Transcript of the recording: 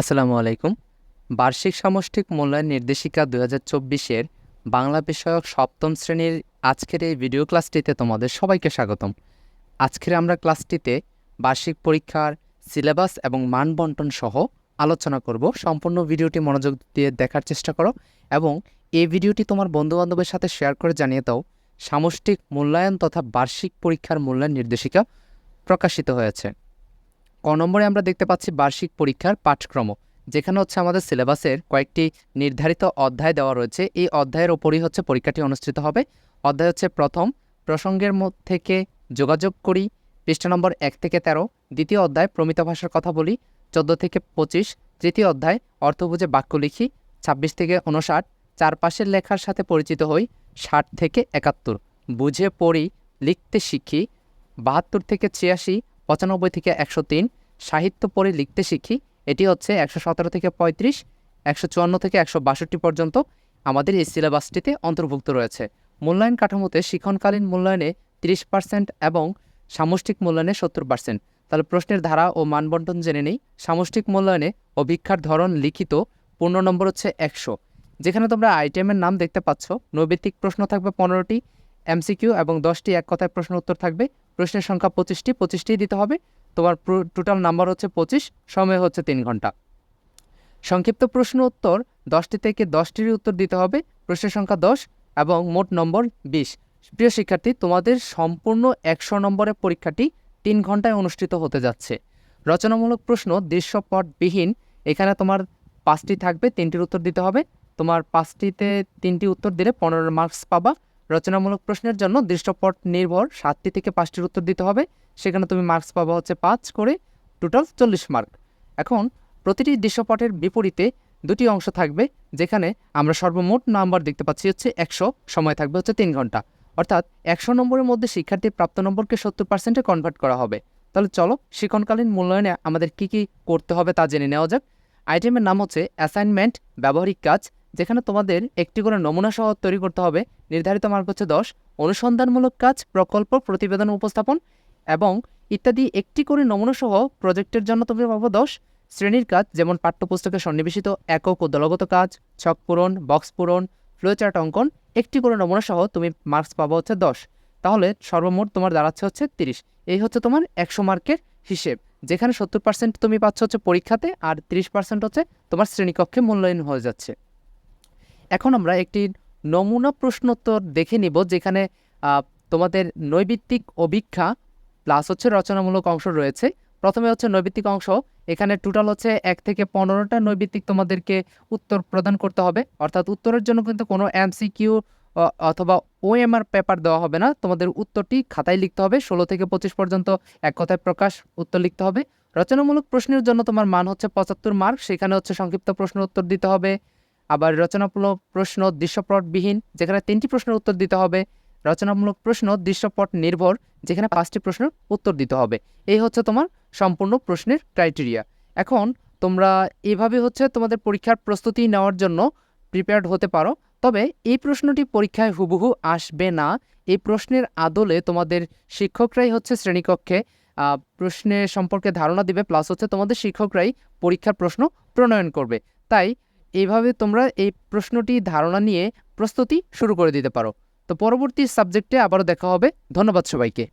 আসসালামু আলাইকুম। বার্ষিক সামষ্টিক মূল্যায়ন নির্দেশিকা দু হাজার চব্বিশের বাংলা বিষয়ক সপ্তম শ্রেণির আজকের এই ভিডিও ক্লাসটিতে তোমাদের সবাইকে স্বাগতম। আজকের আমরা ক্লাসটিতে বার্ষিক পরীক্ষার সিলেবাস এবং মান বন্টন সহ আলোচনা করব। সম্পূর্ণ ভিডিওটি মনোযোগ দিয়ে দেখার চেষ্টা করো এবং এই ভিডিওটি তোমার বন্ধুবান্ধবের সাথে শেয়ার করে জানিয়ে দাও সামষ্টিক মূল্যায়ন তথা বার্ষিক পরীক্ষার মূল্যায়ন নির্দেশিকা প্রকাশিত হয়েছে। ক নম্বরে আমরা দেখতে পাচ্ছি বার্ষিক পরীক্ষার পাঠক্রম, যেখানে হচ্ছে আমাদের সিলেবাসের কয়েকটি নির্ধারিত অধ্যায় দেওয়া রয়েছে। এই অধ্যায়ের ওপরই হচ্ছে পরীক্ষাটি অনুষ্ঠিত হবে। অধ্যায় হচ্ছে প্রথম, প্রসঙ্গের থেকে যোগাযোগ করি, পৃষ্ঠা নম্বর এক থেকে তেরো। দ্বিতীয় অধ্যায় প্রমিত ভাষার কথা বলি, চোদ্দ থেকে পঁচিশ। তৃতীয় অধ্যায় অর্থ বুঝে বাক্য লিখি, ছাব্বিশ থেকে উনষাট চারপাশের লেখার সাথে পরিচিত হই, ষাট থেকে একাত্তর। বুঝে পড়ি, লিখতে শিখি, বাহাত্তর থেকে ছিয়াশি। পঁচানব্বই থেকে একশো তিন। সাহিত্য পড়ে লিখতে শিখি, এটি হচ্ছে একশো সতেরো থেকে পঁয়ত্রিশ, একশো চুয়ান্ন থেকে একশো বাষট্টি পর্যন্ত আমাদের এই সিলেবাসটিতে অন্তর্ভুক্ত রয়েছে। মূল্যায়ন কাঠামোতে শিক্ষণকালীন মূল্যায়নে তিরিশ পার্সেন্ট এবং সামষ্টিক মূল্যায়নে সত্তর পার্সেন্ট। তাহলে প্রশ্নের ধারা ও মানবন্টন জেনে নেই। সামষ্টিক মূল্যায়নে অভিক্ষার ধরন লিখিত পূর্ণ নম্বর হচ্ছে একশো। যেখানে তোমরা আইটেমের নাম দেখতে পাচ্ছ নৈবিত্তিক প্রশ্ন থাকবে পনেরোটি এমসিকিউ এবং দশটি এক কথায় প্রশ্ন উত্তর থাকবে। প্রশ্নের সংখ্যা পঁচিশটি পঁচিশটি দিতে হবে। তোমার টোটাল নাম্বার হচ্ছে পঁচিশ, সময় হচ্ছে তিন ঘণ্টা। সংক্ষিপ্ত প্রশ্ন উত্তর দশটি থেকে দশটির উত্তর দিতে হবে। প্রশ্নের সংখ্যা দশ এবং মোট নম্বর বিশ। প্রিয় শিক্ষার্থী, তোমাদের সম্পূর্ণ একশো নম্বরের পরীক্ষাটি তিন ঘন্টায় অনুষ্ঠিত হতে যাচ্ছে। রচনামূলক প্রশ্ন দৃশ্যপটবিহীন। এখানে তোমার পাঁচটি থাকবে, তিনটির উত্তর দিতে হবে। তোমার পাঁচটিতে তিনটি উত্তর দিলে পনেরো মার্কস পাবা। রচনামূলক প্রশ্নের জন্য দৃশ্যপট নির্ভর সাতটি থেকে পাঁচটির উত্তর দিতে হবে। সেখানে তুমি মার্কস পাবা হচ্ছে পাঁচ করে টোটাল চল্লিশ মার্ক এখন প্রতিটি দৃশ্যপটের বিপরীতে দুটি অংশ থাকবে, যেখানে আমরা সর্বমোট নাম্বার দেখতে পাচ্ছি হচ্ছে একশো, সময় থাকবে হচ্ছে তিন ঘণ্টা। অর্থাৎ একশো নম্বরের মধ্যে শিক্ষার্থীর প্রাপ্ত নম্বরকে সত্তর পার্সেন্টে কনভার্ট করা হবে। তাহলে চলো শিক্ষণকালীন মূল্যায়নে আমাদের কি কি করতে হবে তা জেনে নেওয়া যাক। আইটেমের নাম হচ্ছে অ্যাসাইনমেন্ট ব্যবহারিক কাজ যেখানে তোমাদের একটি করে নমুনা সহ তৈরি করতে হবে। নির্ধারিত মার্ক হচ্ছে দশ। অনুসন্ধানমূলক কাজ, প্রকল্প, প্রতিবেদন উপস্থাপন এবং ইত্যাদি একটি করে নমুনা সহ প্রজেক্টের জন্য তুমি পাবো দশ। শ্রেণির কাজ, যেমন পাঠ্যপুস্তকে সন্নিবেশিত, একক ও দলগত কাজ, ছক পূরণ, বক্স পূরণ, ফ্লোচার্ট অঙ্কন, একটি করে নমুনা সহ তুমি মার্কস পাবো হচ্ছে দশ। তাহলে সর্বমোট তোমার দাঁড়াচ্ছে হচ্ছে তিরিশ। এই হচ্ছে তোমার একশো মার্কের হিসেব, যেখানে সত্তর পার্সেন্ট তুমি পাচ্ছ হচ্ছে পরীক্ষাতে আর তিরিশ পার্সেন্ট হচ্ছে তোমার শ্রেণীকক্ষে মূল্যায়ন হয়ে যাচ্ছে। এখন আমরা একটি নমুনা প্রশ্নোত্তর দেখে নিব যেখানে তোমাদের নৈবিত্তিক অভিক্ষা প্লাস হচ্ছে রচনামূলক অংশ রয়েছে। প্রথমে হচ্ছে নৈবিত্তিক অংশ। এখানে টোটাল হচ্ছে এক থেকে পনেরোটা নৈবিত্তিক তোমাদেরকে উত্তর প্রদান করতে হবে। অর্থাৎ উত্তরের জন্য কিন্তু কোনো এমসিকিউ অথবা ওএমআর পেপার দেওয়া হবে না। তোমাদের উত্তরটি খাতায় লিখতে হবে। ষোলো থেকে পঁচিশ পর্যন্ত এক কথায় প্রকাশ উত্তর লিখতে হবে। রচনামূলক প্রশ্নের জন্য তোমার মান হচ্ছে পঁচাত্তর মার্ক সেখানে হচ্ছে সংক্ষিপ্ত প্রশ্ন উত্তর দিতে হবে। আবার রচনামূলক প্রশ্ন দৃশ্যপটবিহীন, যেখানে তিনটি প্রশ্নের উত্তর দিতে হবে। রচনামূলক প্রশ্ন দৃশ্যপট নির্ভর, যেখানে পাঁচটি প্রশ্নের উত্তর দিতে হবে। এই হচ্ছে তোমার সম্পূর্ণ প্রশ্নের ক্রাইটেরিয়া। এখন তোমরা এভাবে হচ্ছে তোমাদের পরীক্ষার প্রস্তুতি নেওয়ার জন্য প্রিপেয়ার্ড হতে পারো, তবে এই প্রশ্নটি পরীক্ষায় হুবহু আসবে না। এই প্রশ্নের আদলে তোমাদের শিক্ষকরাই হচ্ছে শ্রেণীকক্ষে প্রশ্নের সম্পর্কে ধারণা দিবে প্লাস হচ্ছে তোমাদের শিক্ষকরাই পরীক্ষার প্রশ্ন প্রণয়ন করবে। তাই এইভাবে তোমরা এই প্রশ্নটি ধারণা নিয়ে প্রস্তুতি শুরু করে দিতে পারো। তো পরবর্তী সাবজেক্টে আবারও দেখা হবে। ধন্যবাদ সবাইকে।